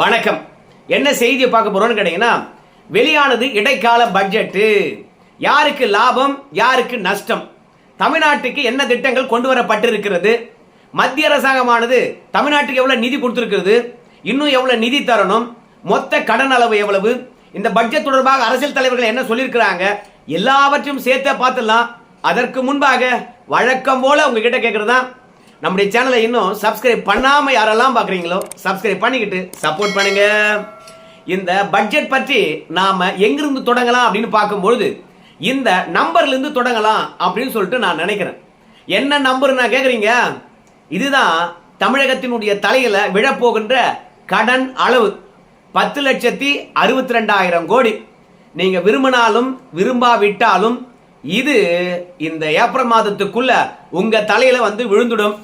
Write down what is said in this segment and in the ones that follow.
வணக்கம். என்ன செய்தியை பார்க்க போறோம்னு கேட்டீங்கன்னா வெளியானது இடைக்கால பட்ஜெட்டு யாருக்கு லாபம் யாருக்கு நஷ்டம்? தமிழ்நாட்டுக்கு என்ன திட்டங்கள் கொண்டு வரப்பட்டிருக்கிறது? மத்திய அரசாங்கமானது தமிழ்நாட்டுக்கு எவ்வளவு நிதி கொடுத்திருக்கிறது? இன்னும் எவ்வளவு நிதி தரணும்? மொத்த கடன் அளவு எவ்வளவு? இந்த பட்ஜெட் தொடர்பாக அரசியல் தலைவர்கள் என்ன சொல்லியிருக்கிறாங்க? எல்லாவற்றையும் சேர்த்தே பார்த்துடலாம். அதற்கு முன்பாக வழக்கம் போல உங்ககிட்ட கேட்கறது தான் நம்முடைய சேனலை இன்னும் சப்ஸ்கிரைப் பண்ணாமல் யாரெல்லாம் பார்க்குறீங்களோ சப்ஸ்கிரைப் பண்ணிக்கிட்டு சப்போர்ட் பண்ணுங்க. இந்த பட்ஜெட் பற்றி நாம் எங்கிருந்து தொடங்கலாம் அப்படின்னு பார்க்கும்பொழுது இந்த நம்பர்லேருந்து தொடங்கலாம் அப்படின்னு சொல்லிட்டு நான் நினைக்கிறேன். என்ன நம்பர் நான் கேட்குறீங்க இதுதான் தமிழகத்தினுடைய தலையில் விழப்போகின்ற கடன் அளவு. பத்து லட்சத்தி அறுபத்தி ரெண்டாயிரம் கோடி. நீங்கள் விரும்பினாலும் விரும்பாவிட்டாலும் இது இந்த ஏப்ரல் மாதத்துக்குள்ள உங்க தலையில வந்து விழுந்துடும்.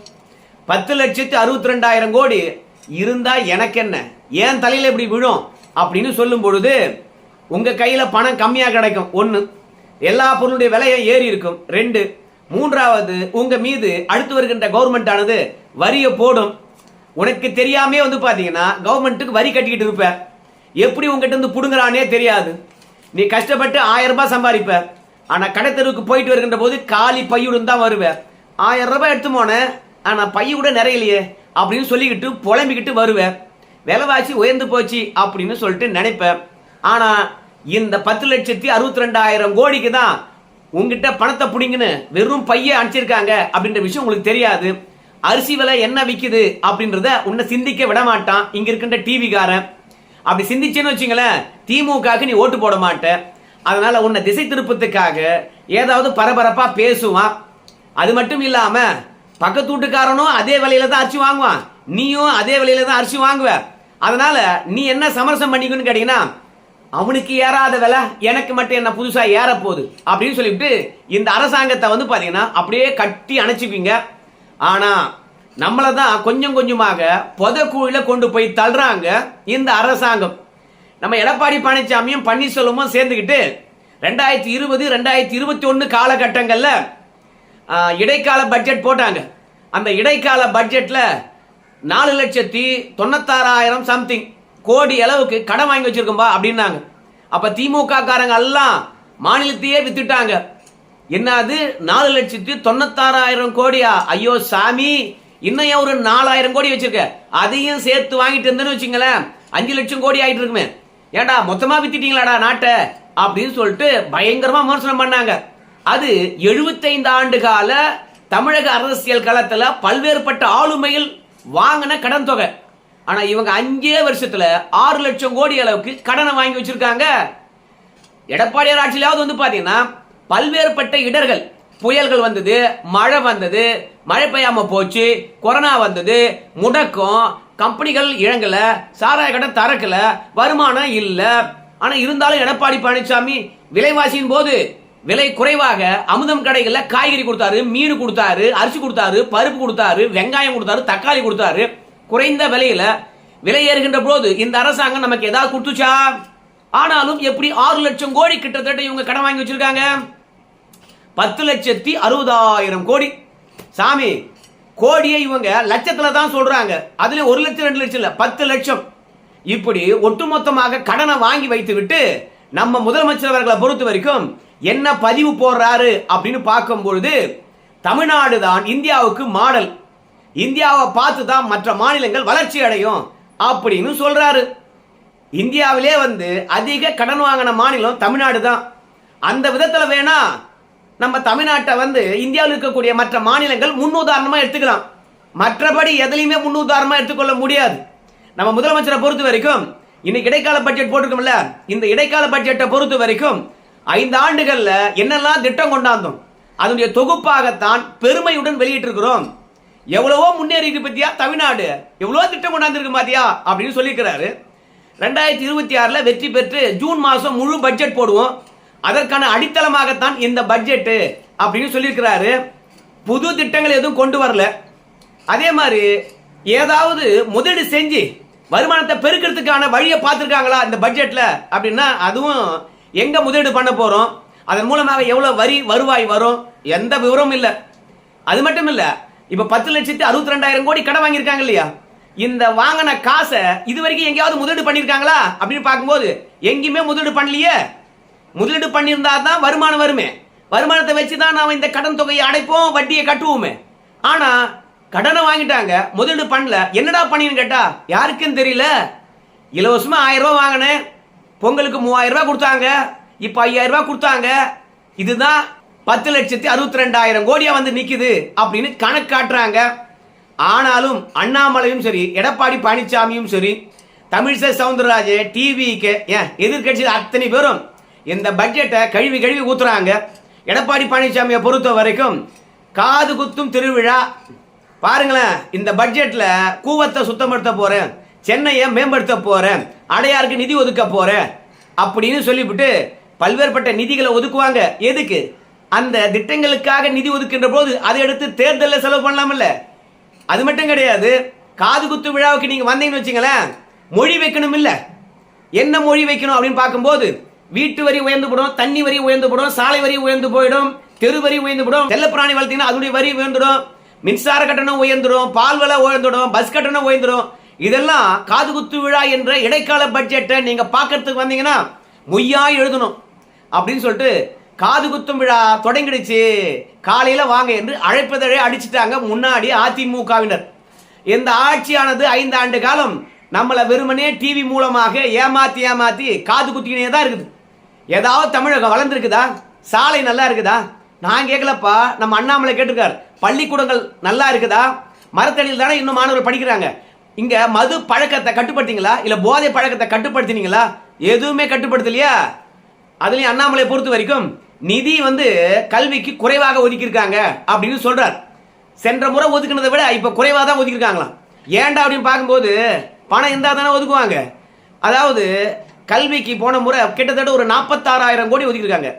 பத்து லட்சத்து அறுபத்தி ரெண்டாயிரம் கோடி இருந்தா எனக்கு என்ன ஏன் தலையில இப்படி விழும்? அப்படின்னு சொல்லும் பொழுது உங்க கையில பணம் கம்மியா கிடைக்கும். ஒன்று எல்லா பொருளுடைய விலையும் ஏறி இருக்கும். ரெண்டு மூன்றாவது உங்க மீது அடுத்து வருகின்ற கவர்மெண்ட் ஆனது வரியை போடும். உனக்கு தெரியாமே வந்து பாத்தீங்கன்னா கவர்மெண்ட்டுக்கு வரி கட்டிக்கிட்டு இருப்ப. எப்படி உங்ககிட்ட இருந்து புடுங்குறானே தெரியாது. நீ கஷ்டப்பட்டு ஆயிரம் ரூபாய் சம்பாதிப்ப. ஆனால் கடைத்தெருவுக்கு போயிட்டு வருகின்ற போது காலி பையுடன் தான் வருவேன் ஆயிரம் ரூபாய் எடுத்து போனேன் ஆனால் பைய கூட நிறையலையே அப்படின்னு சொல்லிக்கிட்டு புலம்பிக்கிட்டு வருவேன் விலைவாசி உயர்ந்து போச்சு அப்படின்னு சொல்லிட்டு நினைப்பேன். ஆனால் இந்த பத்து லட்சத்தி அறுபத்தி ரெண்டாயிரம் கோடிக்கு தான் உங்ககிட்ட பணத்தை பிடிங்கன்னு வெறும் பைய அனுப்பிச்சிருக்காங்க அப்படின்ற விஷயம் உங்களுக்கு தெரியாது. அரிசி விலை என்ன விற்கிது அப்படின்றத உன்னை சிந்திக்க விட மாட்டான் இங்க இருக்கின்ற டிவிக்காரன் அப்படி சிந்திச்சேன்னு வச்சுங்களேன் திமுகவுக்கு நீ ஓட்டு போட மாட்டேன். அதனால உன்னை திசை திருப்பத்துக்காக ஏதாவது பரபரப்பா பேசுவான். அது மட்டும் இல்லாம பக்கத்து வீட்டுக்காரனும் அதே விலையில தான் அரிசி வாங்குவான். நீயும் அதே விலையில தான் அரிசி வாங்குவ. அதனால நீ என்ன சமரசம் பண்ணிக்கணும்னு கேட்டீங்கன்னா அவனுக்கு ஏறாத விலை எனக்கு மட்டும் என்ன புதுசா ஏற போகுது அப்படின்னு சொல்லிவிட்டு இந்த அரசாங்கத்தை வந்து பாத்தீங்கன்னா அப்படியே கட்டி அணைச்சிப்பீங்க ஆனா நம்மளை தான் கொஞ்சம் கொஞ்சமாக புதக்குழில கொண்டு போய் தள்ளுறாங்க இந்த அரசாங்கம். நம்ம எடப்பாடி பழனிசாமியும் பன்னீர்செல்வமும் சேர்ந்துக்கிட்டு ரெண்டாயிரத்தி இருபது ரெண்டாயிரத்தி இருபத்தி ஒன்று காலகட்டங்களில் இடைக்கால பட்ஜெட் போட்டாங்க. அந்த இடைக்கால பட்ஜெட்டில் நாலு லட்சத்தி தொண்ணூத்தாறாயிரம் சம்திங் கோடி அளவுக்கு கடன் வாங்கி வச்சுருக்கோம்பா அப்படின்னாங்க. அப்போ திமுக காரங்க எல்லாம் மாநிலத்தையே வித்துட்டாங்க. என்னது? நாலு லட்சத்தி தொண்ணூத்தாறாயிரம் கோடியா? ஐயோ சாமி! இன்னும் ஒரு நாலாயிரம் கோடி வச்சிருக்க? அதையும் சேர்த்து வாங்கிட்டு இருந்தேன்னு வச்சுங்களேன். அஞ்சு லட்சம் கோடி ஆகிட்டு இருக்குமே. ஏன்டா மொத்தமா வித்திட்டீங்களாடா நாட்டை? அப்படின்னு சொல்லிட்டு பயங்கரமா விமர்சனம் பண்ணாங்க. அது 75 ஆண்டு கால தமிழக அரசியல் களத்துல பல்வேறுபட்ட ஆளுமையில் வாங்கின கடன் தொகை. ஆனா இவங்க அஞ்சே வருஷத்துல ஆறு லட்சம் கோடி அளவுக்கு கடனை வாங்கி வச்சிருக்காங்க. எடப்பாடியார் ஆட்சியிலாவது வந்து பாத்தீங்கன்னா பல்வேறுபட்ட இடர்கள் புயல்கள் வந்தது மழை வந்தது மழை பெய்யாம போச்சு கொரோனா வந்தது முடக்கம் கம்பெனிகள் இழங்கல சாராய கடை தரக்கல வருமானம் இல்ல. ஆனா இருந்தாலும் எடப்பாடி பழனிசாமி விலைவாசியின் போது விலை குறைவாக அமுதம் கடைகள்ல காய்கறி கொடுத்தாரு மீன் கொடுத்தாரு அரிசி கொடுத்தாரு பருப்பு கொடுத்தாரு வெங்காயம் கொடுத்தாரு தக்காளி கொடுத்தாரு. குறைந்த விலையில விலை ஏறுகின்ற போது இந்த அரசாங்கம் நமக்கு ஏதாவது கொடுத்துச்சா? ஆனாலும் எப்படி ஆறு லட்சம் கோடி கிட்டத்தட்ட இவங்க கடன் வாங்கி வச்சிருக்காங்க? பத்து லட்சத்தி அறுபதாயிரம் கோடி. சாமி கோடியை இவங்க லட்சத்தில் தான் சொல்கிறாங்க அதில் ஒரு லட்சம் ரெண்டு லட்சம் இல்லை பத்து லட்சம். இப்படி ஒட்டுமொத்தமாக கடனை வாங்கி வைத்து விட்டு நம்ம முதலமைச்சர் அவர்களை பொறுத்த வரைக்கும் என்ன பதிவு போடுறாரு அப்படின்னு பார்க்கும் பொழுது தமிழ்நாடு தான் இந்தியாவுக்கு மாடல். இந்தியாவை பார்த்து தான் மற்ற மாநிலங்கள் வளர்ச்சி அடையும் அப்படின்னு சொல்றாரு. இந்தியாவிலே வந்து அதிக கடன் வாங்கின மாநிலம் தமிழ்நாடு தான். அந்த விதத்தில் வேணா நம்ம தமிழ்நாட்டை வந்து இந்தியாவில் இருக்கக்கூடிய மற்ற மாநிலங்கள் முன்னுதாரணமா எடுத்துக்கலாம். மற்றபடி எதுலையுமே முன்னுதாரணமா எடுத்துக்கொள்ள முடியாது. நம்ம முதலமைச்சரை பொறுத்த வரைக்கும் இன்னைக்கு இடைக்கால பட்ஜெட் போட்டிருக்கோம்ல இந்த இடைக்கால பட்ஜெட்டை பொறுத்த வரைக்கும் ஐந்து ஆண்டுகள்ல என்னெல்லாம் திட்டம் கொண்டாந்தோம் அதனுடைய தொகுப்பாகத்தான் பெருமையுடன் வெளியிட்டிருக்கிறோம். எவ்வளவோ முன்னேறி பத்தியா தமிழ்நாடு. எவ்வளவோ திட்டம் கொண்டாந்துருக்கு பாத்தியா அப்படின்னு சொல்லியிருக்கிறாரு. ரெண்டாயிரத்தி இருபத்தி ஆறுல வெற்றி பெற்று ஜூன் மாசம் முழு பட்ஜெட் போடுவோம். அதற்கான அடித்தளமாகத்தான் இந்த பட்ஜெட் அப்படின்னு சொல்லியிருக்கிறாரு. புது திட்டங்கள் எதுவும் கொண்டு வரல. அதே மாதிரி ஏதாவது முதலீடு செஞ்சு வருமானத்தை பெருக்கிறதுக்கான வழியை பார்த்துருக்காங்களா இந்த பட்ஜெட்டில் அப்படின்னா அதுவும் எங்கே முதலீடு பண்ண போகிறோம் அதன் மூலமாக எவ்வளோ வரி வருவாய் வரும்? எந்த விவரமும் இல்லை. அது மட்டும் இல்லை இப்போ பத்து லட்சத்தி அறுபத்தி ரெண்டாயிரம் கோடி கடன் வாங்கியிருக்காங்க இல்லையா? இந்த வாங்கின காசை இது வரைக்கும் எங்கேயாவது முதலீடு பண்ணியிருக்காங்களா? அப்படின்னு பார்க்கும்போது எங்கேயுமே முதலீடு பண்ணலையே. முதலீடு பண்ணியிருந்தா தான் வருமானம் வருமே. வருமானத்தை வச்சு தான் நாம் இந்த கடன் தொகையை அடைப்போம் வட்டியை கட்டுவோமே. ஆனால் கடனை வாங்கிட்டாங்க முதலீடு பண்ணல. என்னடா பண்ணின்னு கேட்டா யாருக்குன்னு தெரியல. இலவசமாக ஆயிரம் ரூபா வாங்கினேன். பொங்கலுக்கு மூவாயிரம் ரூபா கொடுத்தாங்க. இப்போ ஐயாயிரம் ரூபா கொடுத்தாங்க. இதுதான் பத்து லட்சத்தி அறுபத்தி ரெண்டாயிரம் கோடியாக வந்து நிற்கிது அப்படின்னு கணக்கு காட்டுறாங்க ஆனாலும் அண்ணாமலையும் சரி எடப்பாடி பழனிசாமியும் சரி தமிழிசை சவுந்தரராஜ் டிவிக்கு ஏன் எதிர்கட்சியில் அத்தனை பேரும் இந்த பட்ஜெட்டை கழுவி கழுவி ஊத்துறாங்க. எடப்பாடி பழனிசாமியை பொறுத்த வரைக்கும் காது குத்தும் திருவிழா. பாருங்களேன் இந்த பட்ஜெட்டில் கூவத்தை சுத்தப்படுத்த போகிறேன் சென்னையை மேம்படுத்த போகிறேன் அடையாருக்கு நிதி ஒதுக்க போகிறேன் அப்படின்னு சொல்லிவிட்டு பல்வேறுபட்ட நிதிகளை ஒதுக்குவாங்க. எதுக்கு? அந்த திட்டங்களுக்காக நிதி ஒதுக்கின்ற போது அதை எடுத்து தேர்தலில் செலவு பண்ணலாமில்ல? அது மட்டும் கிடையாது. காது குத்து விழாவுக்கு நீங்கள் வந்தீங்கன்னு வச்சுங்களேன் மொழி வைக்கணும் இல்லை என்ன மொழி வைக்கணும் அப்படின்னு பார்க்கும்போது வீட்டு வரி உயர்ந்து போடும் தண்ணி வரி உயர்ந்து போடும் சாலை வரி உயர்ந்து போயிடும் தெரு வரி உயர்ந்து போடும் செல்லப்பிராணி வளர்த்தீங்கன்னா அதனுடைய வரி உயர்ந்துடும் மின்சார கட்டணம் உயர்ந்துடும் பால் விலை உயர்ந்துடும் பஸ் கட்டணம் உயர்ந்துடும். இதெல்லாம் காது குத்து விழா என்ற இடைக்கால பட்ஜெட்டை நீங்க பார்க்கறதுக்கு வந்தீங்கன்னா மொய்யா எழுதணும். அப்படின்னு சொல்லிட்டு காது குத்தும் விழா தொடங்கிடுச்சு. காலையில வாங்க என்று அழைப்பதழை அடிச்சிட்டாங்க முன்னாடி அதிமுகவினர். இந்த ஆட்சியானது ஐந்து ஆண்டு காலம் நம்மளை வெறுமனே டிவி மூலமாக ஏமாத்தி ஏமாத்தி காது குத்திக்கினே தான் இருக்குது. ஏதாவது தமிழகம் வளர்ந்துருக்குதா? சாலை நல்லா இருக்குதா? நான் கேட்கலப்பா நம்ம அண்ணாமலை கேட்டிருக்காரு. பள்ளிக்கூடங்கள் நல்லா இருக்குதா? மரத்தடியில் தானே இன்னும் மாணவர்கள் படிக்கிறாங்க. இங்கே மது பழக்கத்தை கட்டுப்படுத்திங்களா? இல்லை போதை பழக்கத்தை கட்டுப்படுத்தினீங்களா? எதுவுமே கட்டுப்படுத்தலையா? அதுலேயும் அண்ணாமலை பொறுத்த வரைக்கும் நிதி வந்து கல்விக்கு குறைவாக ஒதுக்கியிருக்காங்க அப்படின்னு சொல்கிறார் சென்ற முறை ஒதுக்கினதை விட இப்போ குறைவாக தான் ஒதுக்கியிருக்காங்களாம். ஏன்டா அப்படின்னு பார்க்கும்போது பணம் இருந்தால் தானே ஒதுக்குவாங்க. அதாவது கல்விக்கு போன முறை கிட்டத்தட்ட ஒரு நாற்பத்தாறாயிரம் கோடி ஒதுக்கியிருக்காங்க.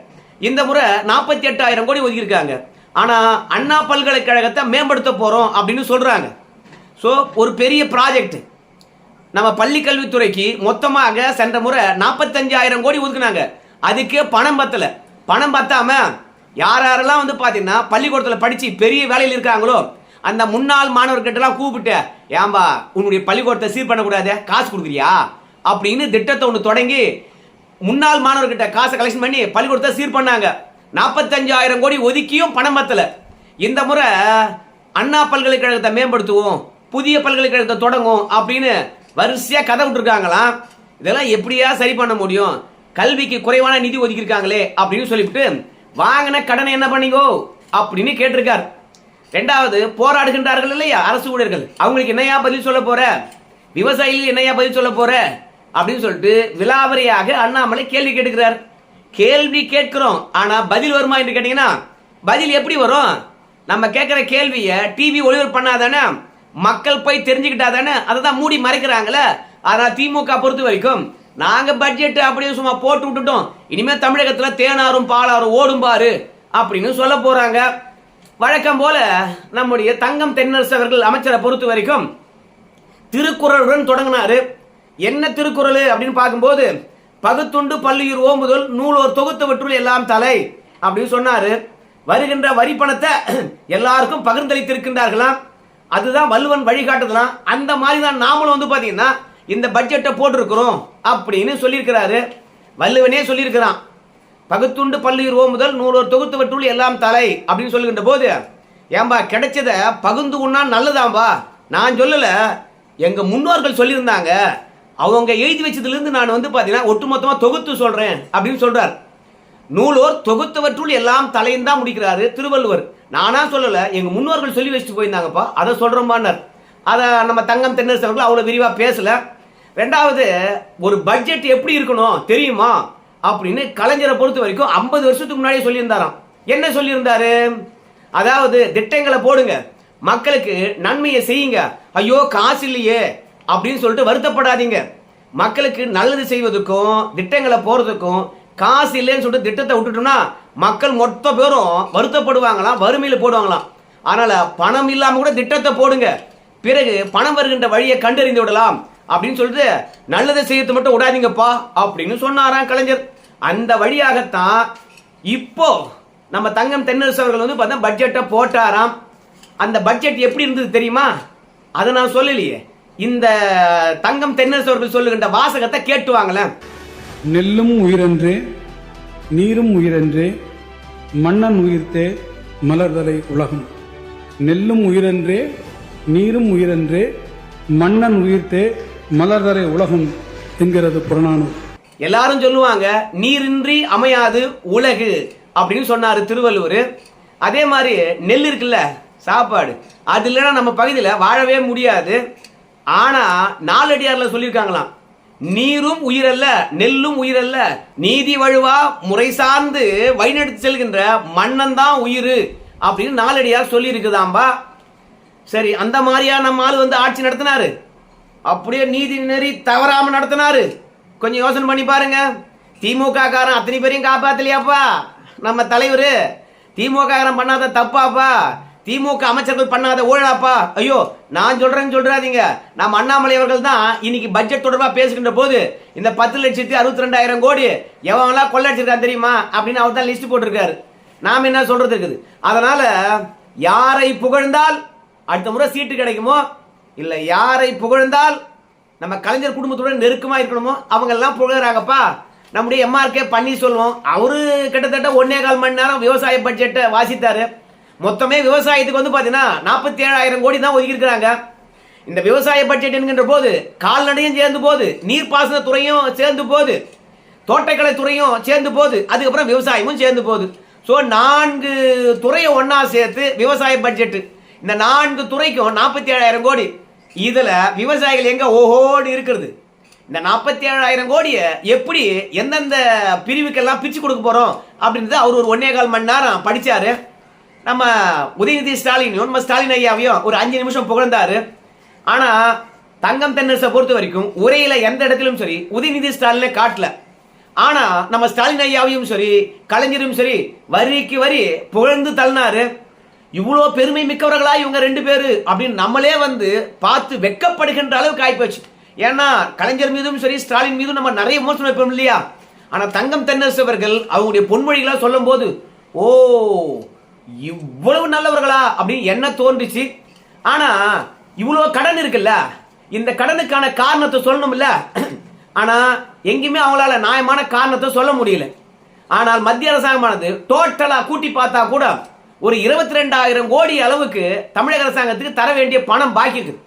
இந்த முறை நாற்பத்தி எட்டாயிரம் கோடி ஒதுக்கியிருக்காங்க. ஆனால் அண்ணா பல்கலைக்கழகத்தை மேம்படுத்த போகிறோம் அப்படின்னு சொல்கிறாங்க ஸோ ஒரு பெரிய ப்ராஜெக்ட் நம்ம பள்ளி கல்வித்துறைக்கு மொத்தமாக சென்ற முறை நாற்பத்தஞ்சாயிரம் கோடி ஒதுக்குனாங்க. அதுக்கே பணம் பத்தலை. பணம் பத்தாம யார் யாரெல்லாம் வந்து பார்த்தீங்கன்னா பள்ளிக்கூடத்தில் படித்து பெரிய வேலையில் இருக்காங்களோ அந்த முன்னாள் மாணவர்கிட்டலாம் கூப்பிட்டு ஏம்பா உன்னுடைய பள்ளிக்கூடத்தை சீர் பண்ணக்கூடாது காசு கொடுக்குறியா? அப்படின்னு திட்டத்தை ஒன்று தொடங்கி முன்னாள் மாணவர்கிட்ட காசை கலெக்ஷன் பண்ணி பள்ளிக்கூடத்தை சீர் பண்ணாங்க. நாற்பத்தஞ்சாயிரம் கோடி ஒதுக்கியும் பணம் பத்தல. இந்த முறை அண்ணா பல்கலைக்கழகத்தை மேம்படுத்துவோம் புதிய பல்கலைக்கழகத்தை தொடங்கும் அப்படின்னு வரிசையாக கதை விட்டுருக்காங்களாம். இதெல்லாம் எப்படியா சரி பண்ண முடியும்? கல்விக்கு குறைவான நிதி ஒதுக்கியிருக்காங்களே அப்படின்னு சொல்லிவிட்டு வாங்கின கடனை என்ன பண்ணீங்கோ அப்படின்னு கேட்டிருக்கார். ரெண்டாவது போராடுகின்றார்கள் இல்லையா? அரசு ஊழியர்கள். அவங்களுக்கு என்னையா பதில் சொல்ல போற? விவசாயிகள் என்னையா பதில் சொல்ல போற? அப்படின்னு சொல்லிட்டு விலாவரியாக அண்ணாமலை கேள்வி கேட்டுக்கிறார். கேள்வி கேட்கிறோம். ஆனா பதில் வருமா என்று கேட்டீங்கன்னா பதில் எப்படி வரும்? நம்ம கேட்குற கேள்வியை டிவி ஒளிபரப்பு பண்ணாதானே மக்கள் போய் தெரிஞ்சுக்கிட்டா தானே அதை தான் மூடி மறைக்கிறாங்களே. அதனால் திமுக பொறுத்த வரைக்கும் நாங்கள் பட்ஜெட் அப்படியே சும்மா போட்டு விட்டுட்டோம். இனிமேல் தமிழகத்தில் தேனாரும் பாலாரும் ஓடும் பாரு அப்படின்னு சொல்ல போகிறாங்க வழக்கம் போல நம்முடைய தங்கம் தென்னரசு அவர்கள் அமைச்சரை பொறுத்த வரைக்கும் திருக்குறளுடன் தொடங்கினாரு. என்ன திருக்குறள் அப்படின்னு பார்க்கும்போது பகுத்துண்டு பள்ளியூர் ஓம்புதல் நூலோர் தொகுத்தவற்றுள் எல்லாம் தலை அப்படின்னு சொன்னாரு. வருகின்ற வரி பணத்தை எல்லாருக்கும் பகிர்ந்தளித்திருக்கின்றார்களாம். அதுதான் வல்லுவன் வழிகாட்டுதலாம். அந்த மாதிரி தான் நாமளும் வந்து பார்த்தீங்கன்னா இந்த பட்ஜெட்டை போட்டிருக்கிறோம் அப்படின்னு சொல்லியிருக்கிறாரு. வல்லுவனே சொல்லியிருக்கிறான். பகுத்துண்டு பள்ளியூர் ஓம்புதல் நூலோர் தொகுத்தவற்றுள் எல்லாம் தலை அப்படின்னு சொல்லுகின்ற போது ஏம்பா கிடைச்சத பகுந்து உண்ணா நல்லதாம்பா? நான் சொல்லல. எங்க முன்னோர்கள் சொல்லியிருந்தாங்க. அவங்க எழுதி வச்சதுலேருந்து நான் வந்து பார்த்தீங்கன்னா ஒட்டுமொத்தமாக தொகுத்து சொல்கிறேன் அப்படின்னு சொல்கிறார் நூலோர் தொகுத்தவற்றுள் எல்லாம் தலையும் தான் முடிக்கிறாரு திருவள்ளுவர். நானா சொல்லலை எங்கள் முன்னோர்கள் சொல்லி வச்சுட்டு போயிருந்தாங்கப்பா அதை சொல்றோம்பான்னார். அதை நம்ம தங்கம் தென்னரசு அவர்கள் அவ்வளோ விரிவாக பேசலை. ரெண்டாவது ஒரு பட்ஜெட் எப்படி இருக்கணும் தெரியுமா? அப்படின்னு கலைஞரை பொறுத்த வரைக்கும் ஐம்பது வருஷத்துக்கு முன்னாடியே சொல்லியிருந்தாராம். என்ன சொல்லியிருந்தாரு? அதாவது திட்டங்களை போடுங்க. மக்களுக்கு நன்மையை செய்யுங்க. ஐயோ காசு இல்லையே. அப்படின்னு சொல்லிட்டு வருத்தப்படாதீங்க. மக்களுக்கு நல்லது செய்வதற்கும் திட்டங்களை போறதுக்கும் காசு இல்லைன்னு சொல்லிட்டு திட்டத்தை விட்டுட்டோம்னா மக்கள் மொத்த பேரும் வருத்தப்படுவாங்களாம் வறுமையில் போடுவாங்களாம் அதனால பணம் இல்லாம கூட திட்டத்தை போடுங்க. பிறகு பணம் வருகின்ற வழியை கண்டறிந்து விடலாம். அப்படின்னு சொல்லிட்டு நல்லதை செய்யறது மட்டும் விடாதீங்கப்பா அப்படின்னு சொன்னாராம் கலைஞர். அந்த வழியாகத்தான் இப்போ நம்ம தங்கம் தென்னரசு அவர்கள் வந்து பார்த்தா பட்ஜெட்டை போட்டாராம். அந்த பட்ஜெட் எப்படி இருந்தது தெரியுமா? அதை நான் சொல்லலையே. இந்த தங்கம் தென்னரசு அவர்கள் சொல்லுகின்ற வாசகத்தை கேட்டு வாங்களேன் நெல்லும் உயிரென்றே நீரும் உயிரென்றே மன்னன் உயிர்த்தே மலர்தலை உலகம். நெல்லும் உயிரென்றே நீரும் உயிரென்றே மன்னன் உயிர்த்தே மலர்தலை உலகம் என்கிறது புறநானூறு. எல்லாரும் சொல்லுவாங்க நீரின்றி அமையாது உலகு அப்படின்னு சொன்னாரு திருவள்ளுவர். அதே மாதிரி நெல் இருக்குல்ல சாப்பாடு. அது இல்லைன்னா நம்ம பகுதியில் வாழவே முடியாது. ஆனா நாலடியார்ல சொல்லியிருக்காங்களாம். நீரும் உயிரல்ல நெல்லும் உயிரல்ல நீதி வழுவா முறை சார்ந்து வழிநடத்தி செல்கின்ற மன்னன்தான் உயிர் அப்படின்னு நாலடியார் சொல்லி இருக்குதாம்பா சரி அந்த மாதிரியா நம்ம ஆள் வந்து ஆட்சி நடத்தினாரு? அப்படியே நீதி நெறி தவறாம நடத்தினாரு. கொஞ்சம் யோசனை பண்ணி பாருங்க. திமுக காரன் அத்தனை பேரையும் காப்பாத்தலையாப்பா? நம்ம தலைவர். திமுக காரன் பண்ணாத தப்பாப்பா? திமுக அமைச்சர்கள் பண்ணாத ஊழலாப்பா. ஐயோ நான் சொல்றேன்னு சொல்றாதீங்க. நம்ம அண்ணாமலை அவர்கள் தான் இன்னைக்கு பட்ஜெட் தொடர்பா பேசுகின்ற போது இந்த பத்து லட்சத்தி அறுபத்தி ரெண்டாயிரம் கோடி எவன்லாம் கொள்ளடிச்சிருக்கான் தெரியுமா? அப்படின்னு அவர் தான் லிஸ்ட் போட்டிருக்காரு. நாம் என்ன சொல்றது இருக்குது? அதனால யாரை புகழ்ந்தால் அடுத்த முறை சீட்டு கிடைக்குமோ? இல்லை யாரை புகழ்ந்தால் நம்ம கலைஞர் குடும்பத்துடன் நெருக்கமாக இருக்கணுமோ? அவங்க எல்லாம் புகழறாங்கப்பா. நம்முடைய எம்ஆர்கே பன்னீர்செல்வம் அவரு கிட்டத்தட்ட ஒன்னே கால் மணி நேரம் விவசாய பட்ஜெட்டை வாசித்தாரு. மொத்தமே விவசாயத்துக்கு வந்து பார்த்தீங்கன்னா நாற்பத்தி ஏழாயிரம் கோடி தான் ஒதுக்கியிருக்கிறாங்க இந்த விவசாய பட்ஜெட் என்கின்ற போது கால்நடையும் சேர்ந்து போகுது நீர்ப்பாசன துறையும் சேர்ந்து போது தோட்டக்கலை துறையும் சேர்ந்து போகுது அதுக்கப்புறம் விவசாயமும் சேர்ந்து போகுது. ஸோ நான்கு துறையை ஒன்றா சேர்த்து விவசாய பட்ஜெட்டு இந்த நான்கு துறைக்கும் நாற்பத்தி ஏழாயிரம் கோடி. இதில் விவசாயிகள் எங்கே ஓஹோடு இருக்கிறது. இந்த நாற்பத்தி ஏழாயிரம் கோடியை எப்படி எந்தெந்த பிரிவுக்கெல்லாம் பிரித்து கொடுக்க போகிறோம் அப்படின்றது அவர் ஒரு ஒன்னே கால் மணி நேரம் படிச்சாரு. நம்ம உதயநிதி ஸ்டாலின் நம்ம ஸ்டாலின் ஐயாவையும் ஒரு அஞ்சு நிமிஷம் புகழ்ந்தாரு. ஆனா தங்கம் தென்னரசை பொறுத்த வரைக்கும் உரையில எந்த இடத்திலும் சரி உதயநிதி ஸ்டாலினை காட்டல. ஆனா நம்ம ஸ்டாலின் ஐயாவையும் சரி கலைஞரும் சரி வரிக்கு வரி புகழ்ந்து தள்ளினாரு. இவ்வளோ பெருமை மிக்கவர்களா இவங்க ரெண்டு பேரு அப்படின்னு நம்மளே வந்து பார்த்து வெட்கப்படுகின்ற அளவுக்கு ஆயிப்போச்சு. ஏன்னா கலைஞர் மீதும் சரி ஸ்டாலின் மீதும் நம்ம நிறைய விமர்சனம் வைப்போம் இல்லையா? ஆனா தங்கம் தென்னரசு அவர்கள் அவங்களுடைய பொன்மொழிகளாக சொல்லும் போது ஓ இவ்வளவு நல்லவர்களா அப்படின்னு என்ன தோன்றுச்சு? ஆனா இவ்வளவு கடன் இருக்குல்ல? இந்த கடனுக்கான காரணத்தை சொல்லணும்ல? ஆனா எங்கேயுமே அவங்களால நியாயமான காரணத்தை சொல்ல முடியல. ஆனால் மத்திய அரசாங்கமானது டோட்டலா கூட்டி பார்த்தா கூட ஒரு இருபத்தி ரெண்டாயிரம் கோடி அளவுக்கு தமிழக அரசாங்கத்துக்கு தர வேண்டிய பணம் பாக்கி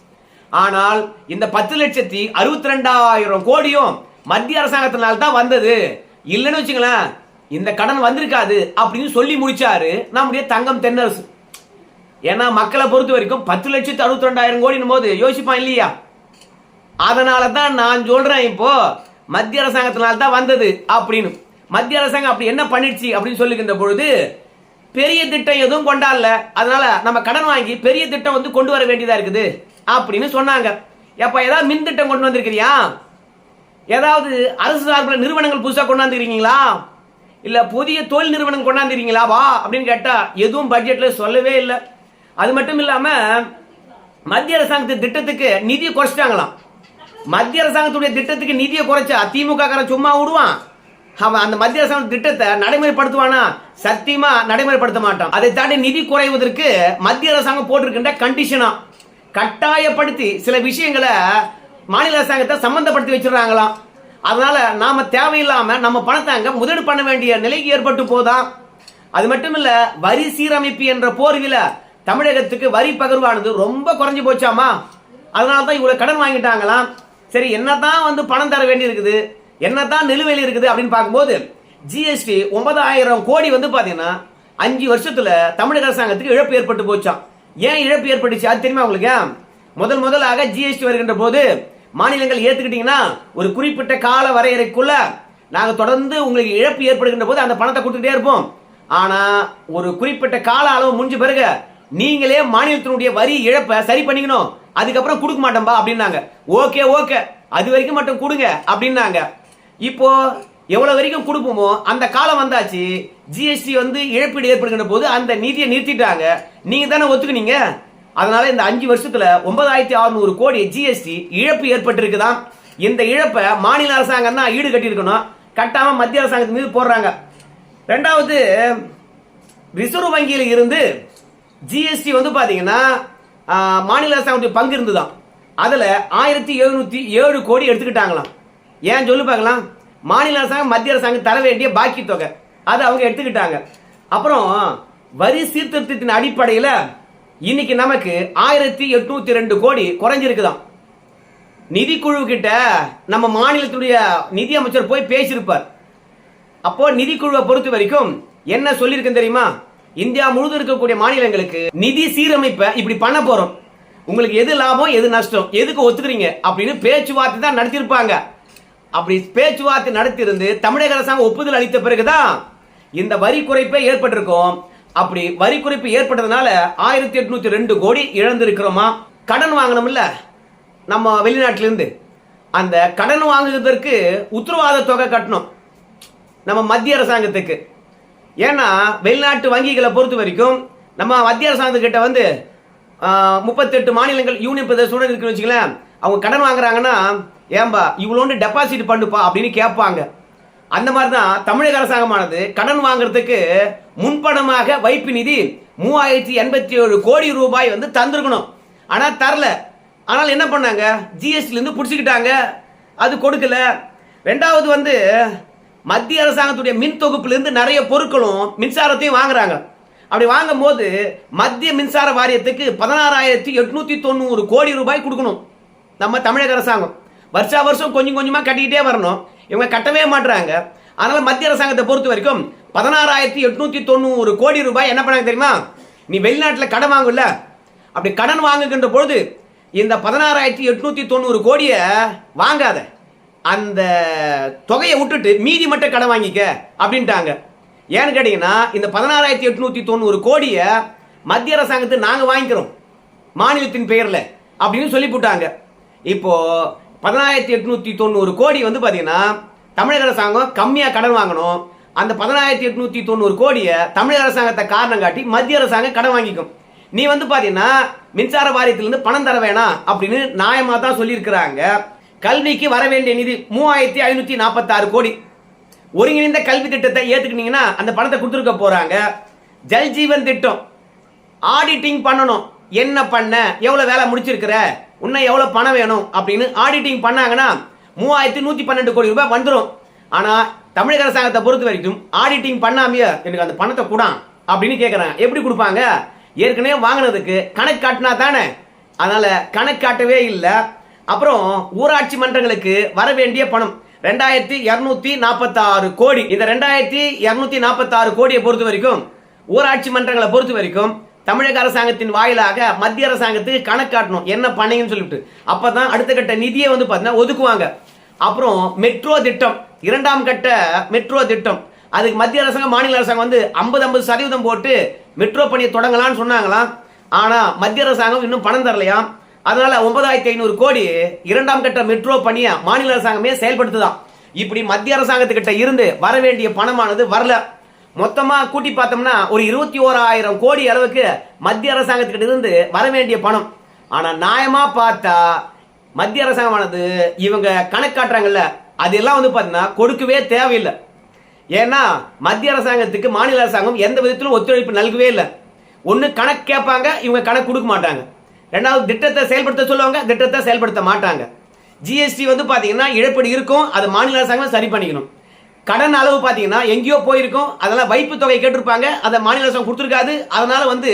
ஆனால் இந்த பத்து லட்சத்தி அறுபத்தி ரெண்டாயிரம் கோடியும் மத்திய அரசாங்கத்தினால்தான் வந்தது. இல்லைன்னு வச்சுங்களேன் இந்த கடன் வந்திருக்காது அப்படின்னு சொல்லி முடிச்சாரு நம்முடைய தங்கம் தென்னரசு. ஏன்னா மக்களை பொறுத்த வரைக்கும் பத்து லட்சத்து அறுபத்தி ரெண்டாயிரம் கோடினும் போது யோசிப்பான் இல்லையா? அதனால தான் நான் சொல்றேன் இப்போ மத்திய அரசாங்கத்தினால தான் வந்தது அப்படின்னு. மத்திய அரசாங்கம் அப்படி என்ன பண்ணிடுச்சு அப்படின்னு சொல்லுகின்ற பொழுது பெரிய திட்டம் எதுவும் கொண்டாடல. அதனால நம்ம கடன் வாங்கி பெரிய திட்டம் வந்து கொண்டு வர வேண்டியதா இருக்குது அப்படின்னு சொன்னாங்க. எப்ப ஏதாவது மின் திட்டம் கொண்டு வந்திருக்கிறியா? ஏதாவது அரசு சார்பில் நிறுவனங்கள் புதுசாக கொண்டு வந்துருக்கீங்களா? இல்ல புதிய தொழில் நிறுவனம் கொண்டாந்துறீங்களா? வா அப்படின்னு கேட்டா எதுவும் பட்ஜெட்ல சொல்லவே இல்லை. அது மட்டும் இல்லாம மத்திய அரசாங்கத்து திட்டத்துக்கு நிதி குறைச்சிட்டாங்களாம். மத்திய அரசாங்கத்துடைய திட்டத்துக்கு நிதியை குறைச்சா திமுக காரன் சும்மா விடுவான். அவன் அந்த மத்திய அரசாங்க திட்டத்தை நடைமுறைப்படுத்துவானா? சத்தியமா நடைமுறைப்படுத்த மாட்டான். அதை தாண்டி நிதி குறைவதற்கு மத்திய அரசாங்கம் போட்டிருக்கின்ற கண்டிஷனா கட்டாயப்படுத்தி சில விஷயங்களை மாநில அரசாங்கத்தை சம்பந்தப்படுத்தி வச்சிடறாங்களாம். அதனால நாம தேவையில்லாம நம்ம பணத்தை அங்க முதலீடு பண்ண வேண்டிய நிலைக்கு ஏற்பட்டு போதா? அது மட்டும் இல்ல வரி சீரமைப்பு என்ற போர்வில தமிழகத்துக்கு வரி பகிர்வானது ரொம்ப குறைஞ்சு போச்சாமா? அதனால தான் இவ்வளவு கடன் வாங்கிட்டாங்களாம். சரி என்னதான் வந்து பணம் தர வேண்டி இருக்குது என்னதான் நிலுவையில் இருக்குது அப்படின்னு பார்க்கும்போது ஜிஎஸ்டி ஒன்பதாயிரம் கோடி வந்து பாத்தீங்கன்னா அஞ்சு வருஷத்துல தமிழக அரசாங்கத்துக்கு இழப்பு ஏற்பட்டு போச்சான் ஏன் இழப்பு ஏற்பட்டுச்சு? அது தெரியுமா உங்களுக்கு? முதல் முதலாக ஜிஎஸ்டி வருகின்ற போது மாநிலங்கள் ஏத்துக்கிட்டீங்கன்னா ஒரு குறிப்பிட்ட கால வரையறைக்குள்ள நாங்க தொடர்ந்து உங்களுக்கு இழப்பு ஏற்படுகின்ற போது அந்த பணத்தை கொடுத்துட்டே இருப்போம். ஆனா ஒரு குறிப்பிட்ட கால அளவு முடிஞ்ச பிறகு நீங்களே மாநிலத்தினுடைய வரி இழப்பை சரி பண்ணிக்கணும். அதுக்கப்புறம் கொடுக்க மாட்டோம்பா அப்படின்னாங்க. Okay okay. அது வரைக்கும் மட்டும் கொடுங்க அப்படின்னாங்க. இப்போ எவ்வளவு வரைக்கும் கொடுப்போமோ அந்த காலம் வந்தாச்சு. ஜிஎஸ்டி வந்து இழப்பீடு ஏற்படுகின்ற போது அந்த நிதியை நிறுத்திட்டாங்க. நீங்க தானே ஒத்துக்குனீங்க? அதனால இந்த அஞ்சு வருஷத்துல ஒன்பதாயிரத்தி அறுநூறு கோடி ஜிஎஸ்டி இழப்பு ஏற்பட்டிருக்குதான். இந்த இழப்பை மாநில அரசாங்கம் தான் ஈடு கட்டியிருக்கணும். கட்டாம மத்திய அரசாங்கத்து மீது போடுறாங்க. ரெண்டாவது ரிசர்வ் வங்கியில் இருந்து ஜிஎஸ்டி வந்து பாத்தீங்கன்னா மாநில அரசாங்கத்துடைய பங்கு இருந்துதான். அதுல ஆயிரத்தி எழுநூத்தி ஏழு கோடி எடுத்துக்கிட்டாங்களாம். ஏன் சொல்லு பார்க்கலாம். மாநில அரசாங்கம் மத்திய அரசாங்கம் தர வேண்டிய பாக்கி தொகை. அது அவங்க எடுத்துக்கிட்டாங்க. அப்புறம் வரி சீர்திருத்தத்தின் அடிப்படையில் இன்னைக்கு நமக்கு ஆயிரத்தி எட்நூத்தி ரெண்டு கோடி குறைஞ்சிருக்குதான். நிதிக்குழு கிட்ட நம்ம மாநிலத்துடைய நிதி அமைச்சர் போய் பேசியிருப்பார். அப்போ நிதிக்குழுவை பொறுத்த வரைக்கும் என்ன சொல்லியிருக்கேன் தெரியுமா? இந்தியா முழுதும் இருக்கக்கூடிய மாநிலங்களுக்கு நிதி சீரமைப்பை இப்படி பண்ண போறோம். உங்களுக்கு எது லாபம் எது நஷ்டம் எதுக்கு ஒத்துக்கிறீங்க அப்படின்னு பேச்சுவார்த்தை தான் நடத்தியிருப்பாங்க. அப்படி பேச்சுவார்த்தை நடத்தியிருந்து தமிழக அரசாங்கம் ஒப்புதல் அளித்த பிறகுதான் இந்த வரி குறைப்பே ஏற்பட்டிருக்கும். அப்படி வரி குறைப்பு ஏற்பட்டதுனால ஆயிரத்தி எட்நூத்தி ரெண்டு கோடி இழந்திருக்கிறோமா? கடன் வாங்கணும்ல. நம்ம வெளிநாட்டிலிருந்து. அந்த கடன் வாங்குவதற்கு உத்தரவாத தொகை கட்டணும். நம்ம மத்திய அரசாங்கத்துக்கு. ஏன்னா வெளிநாட்டு வங்கிகளை பொறுத்த வரைக்கும் நம்ம மத்திய அரசாங்கத்துக்கிட்ட வந்து முப்பத்தெட்டு மாநிலங்கள் யூனியன் பிரதேசத்துடன் இருக்குன்னு வச்சுங்களேன் அவங்க கடன் வாங்குறாங்கன்னா ஏன்பா இவ்வளோண்டு டெபாசிட் பண்ணுப்பா அப்படின்னு கேட்பாங்க. அந்த மாதிரி தான் தமிழக அரசாங்கமானது கடன் வாங்குறதுக்கு முன்பணமாக வைப்பு நிதி மூவாயிரத்தி எண்பத்தி ஏழு கோடி ரூபாய் வந்து தந்திருக்கணும். ஆனால் தரல. ஆனால் என்ன பண்ணாங்க? ஜிஎஸ்டிலேருந்து பிடிச்சிக்கிட்டாங்க. அது கொடுக்கல. ரெண்டாவது வந்து மத்திய அரசாங்கத்துடைய மின் தொகுப்புலேருந்து நிறைய பொருட்களும் மின்சாரத்தையும் வாங்குறாங்க. அப்படி வாங்கும் போது மத்திய மின்சார வாரியத்துக்கு பதினாறாயிரத்தி எட்நூத்தி தொண்ணூறு கோடி ரூபாய் கொடுக்கணும். நம்ம தமிழக அரசாங்கம். வருஷா வருஷம் கொஞ்சம் கொஞ்சமாக கட்டிக்கிட்டே வரணும். இவங்க கட்டவே மாட்டுறாங்க அதனால மத்திய அரசாங்கத்தை பொறுத்த வரைக்கும் பதினாறாயிரத்தி எட்நூத்தி தொண்ணூறு கோடி ரூபாய் என்ன பண்ணாங்க தெரியுமா? நீ வெளிநாட்டில் கடன் வாங்கல. அப்படி கடன் வாங்குகின்ற பொழுது இந்த பதினாறாயிரத்தி எட்நூத்தி தொண்ணூறு கோடியை வாங்காத. அந்த தொகையை விட்டுட்டு மீதி மட்டும் கடன் வாங்கிக்க அப்படின்ட்டாங்க. ஏன்னு கேட்டீங்கன்னா இந்த பதினாறாயிரத்தி எட்நூத்தி தொண்ணூறு கோடியை மத்திய அரசாங்கத்தை நாங்கள் வாங்கிக்கிறோம். மாநிலத்தின் பெயரில் அப்படின்னு சொல்லி போட்டாங்க. இப்போ பதினாயிரத்தி எட்நூத்தி தொண்ணூறு கோடி வந்து பார்த்தீங்கன்னா தமிழக அரசாங்கம் கம்மியாக கடன் வாங்கணும். அந்த பதினாயிரத்தி எட்நூத்தி தொண்ணூறு கோடியை தமிழக அரசாங்கத்தை காரணம் காட்டி மத்திய அரசாங்கம் கடன் வாங்கிக்கும். நீ வந்து பார்த்தீங்கன்னா மின்சார வாரியத்திலிருந்து பணம் தர வேணாம் அப்படின்னு நியாயமாக தான் சொல்லியிருக்கிறாங்க. கல்விக்கு வர வேண்டிய நிதி மூவாயிரத்தி ஐநூற்றி நாற்பத்தாறு கோடி. ஒருங்கிணைந்த கல்வி திட்டத்தை ஏத்துக்கிட்டீங்கன்னா அந்த பணத்தை கொடுத்துருக்க போறாங்க. ஜல் ஜீவன் திட்டம். ஆடிட்டிங் பண்ணணும். என்ன பண்ண? எவ்வளோ வேலை முடிச்சிருக்கிற? இன்னும் எவ்வளோ பணம் வேணும்? அப்படின்னு ஆடிட்டிங் பண்ணாங்கன்னா மூவாயிரத்தி நூற்றி பன்னெண்டு கோடி ரூபாய் வந்துடும் ஆனால் தமிழக அரசாங்கத்தை பொறுத்த வரைக்கும் ஆடிட்டிங் பண்ணாமையே எனக்கு அந்த பணத்தை கூடான் அப்படின்னு கேட்குறாங்க எப்படி கொடுப்பாங்க? ஏற்கனவே வாங்கினதுக்கு கணக்கு காட்டினா தானே? அதனால் கணக்கு காட்டவே இல்லை. அப்புறம் ஊராட்சி மன்றங்களுக்கு வர வேண்டிய பணம் ரெண்டாயிரத்தி இரநூத்தி நாற்பத்தாறு கோடி. இந்த ரெண்டாயிரத்தி இரநூத்தி நாற்பத்தாறு கோடியை பொறுத்த வரைக்கும் ஊராட்சி மன்றங்களை பொறுத்த வரைக்கும் தமிழக அரசாங்கத்தின் வாயிலாக மத்திய அரசாங்கத்துக்கு கணக்கு காட்டணும். என்ன பண்ணீங்கன்னு சொல்லிட்டு. அப்பதான் அடுத்த கட்ட நிதியை வந்து பார்த்தீங்கன்னா ஒதுக்குவாங்க. அப்புறம் மெட்ரோ திட்டம். இரண்டாம் கட்ட மெட்ரோ திட்டம். அதுக்கு மத்திய அரசாங்கம் மாநில அரசாங்கம் வந்து ஐம்பது ஐம்பது சதவீதம் போட்டு மெட்ரோ பணியை தொடங்கலாம்னு சொன்னாங்களாம். ஆனால் மத்திய அரசாங்கம் இன்னும் பணம் தரலையாம் அதனால ஒன்பதாயிரத்தி ஐநூறு கோடி இரண்டாம் கட்ட மெட்ரோ பணியை மாநில அரசாங்கமே செயல்படுத்துதான். இப்படி மத்திய அரசாங்கத்துக்கிட்ட இருந்து வர வேண்டிய பணமானது வரல. மொத்தமா கூட்டி பார்த்தோம்னா ஒரு இருபத்தி ஓராயிரம் கோடி அளவுக்கு மத்திய அரசாங்கத்துக்கிட்ட இருந்து வர வேண்டிய பணம். ஆனா நியாயமா பார்த்தா மத்திய அரசாங்கமானது இவங்க கணக்காட்டுறாங்கல்ல அதெல்லாம் வந்து பார்த்தீங்கன்னா கொடுக்கவே தேவையில்லை. ஏன்னா மத்திய அரசாங்கத்துக்கு மாநில அரசாங்கம் எந்த விதத்திலும் ஒத்துழைப்பு நல்கவே இல்லை. ஒன்று கணக்கு கேட்பாங்க இவங்க கணக்கு கொடுக்க மாட்டாங்க. ரெண்டாவது திட்டத்தை செயல்படுத்த சொல்லுவாங்க திட்டத்தை செயல்படுத்த மாட்டாங்க. ஜிஎஸ்டி வந்து பார்த்தீங்கன்னா இழப்பீடு இருக்கும் அது மாநில அரசாங்கம் சரி பண்ணிக்கணும். கடன் அளவு பார்த்தீங்கன்னா எங்கேயோ போயிருக்கும். அதெல்லாம் வைப்பு தொகை கேட்டிருப்பாங்க. அதை மாநில அரசாங்கம் கொடுத்துருக்காது. அதனால வந்து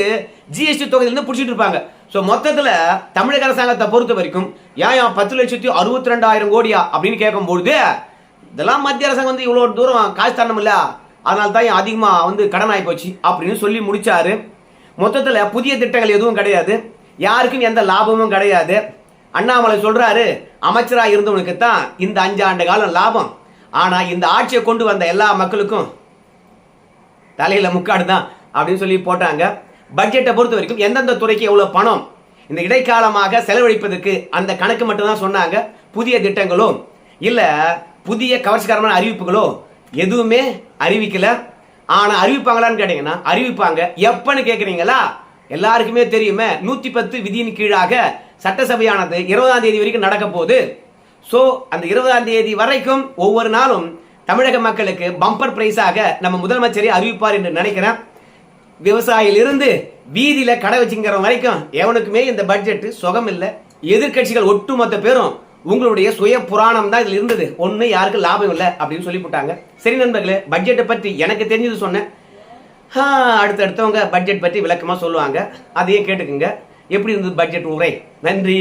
ஜிஎஸ்டி தொகையிலிருந்து பிடிச்சிட்டு இருப்பாங்க. ஸோ மொத்தத்தில் தமிழக அரசாங்கத்தை பொறுத்த வரைக்கும் ஏன் ஏன் பத்து லட்சத்தி அறுபத்தி ரெண்டாயிரம் கோடியா அப்படின்னு கேட்கும்பொழுது இதெல்லாம் மத்திய அரசாங்கம் வந்து இவ்வளோ தூரம் காசு தரணும் இல்லை. அதனால தான் ஏன் அதிகமாக வந்து கடன் ஆகி போச்சு அப்படின்னு சொல்லி முடிச்சாரு. மொத்தத்தில் புதிய திட்டங்கள் எதுவும் கிடையாது. யாருக்கும் எந்த லாபமும் கிடையாது. அண்ணாமலை சொல்கிறாரு அமைச்சராக இருந்தவனுக்கு தான் இந்த அஞ்சு ஆண்டு காலம் லாபம். ஆனால் இந்த ஆட்சியை கொண்டு வந்த எல்லா மக்களுக்கும் தலையில் முக்காடு தான் அப்படின்னு சொல்லி போட்டாங்க. பட்ஜெட்டை பொறுத்த வரைக்கும் எந்தெந்த துறைக்கு எவ்வளோ பணம் இந்த இடைக்காலமாக செலவழிப்பதற்கு அந்த கணக்கு மட்டும்தான் சொன்னாங்க. புதிய திட்டங்களோ இல்லை புதிய கவர்ச்சிகரமான அறிவிப்புகளோ எதுவுமே அறிவிக்கல. ஆனால் அறிவிப்பாங்களான்னு கேட்டீங்கன்னா அறிவிப்பாங்க. எப்பன்னு கேட்குறீங்களா எல்லாருக்குமே தெரியுமே நூற்றி பத்து விதியின் கீழாக சட்டசபையானது இருபதாம் தேதி வரைக்கும் நடக்க போகுது. ஸோ அந்த இருபதாம் தேதி வரைக்கும் ஒவ்வொரு நாளும் தமிழக மக்களுக்கு பம்பர் பிரைஸாக நம்ம முதலமைச்சரை அறிவிப்பார் என்று நினைக்கிறேன். விவசாயிலிருந்து வீதியில் கடை வச்சுங்கிற வரைக்கும் எவனுக்குமே இந்த பட்ஜெட்டு சுகம் இல்லை. எதிர்கட்சிகள் ஒட்டுமொத்த பேரும் உங்களுடைய சுய புராணம் தான் இதில் இருந்தது. ஒன்று யாருக்கும் லாபம் இல்லை அப்படின்னு சொல்லி போட்டாங்க. சரி நண்பர்களே பட்ஜெட்டை பற்றி எனக்கு தெரிஞ்சது சொன்னேன். அடுத்தடுத்தவங்க பட்ஜெட் பற்றி விளக்கமாக சொல்லுவாங்க. அதையே கேட்டுக்குங்க. எப்படி இருந்தது பட்ஜெட் உரை நன்றி.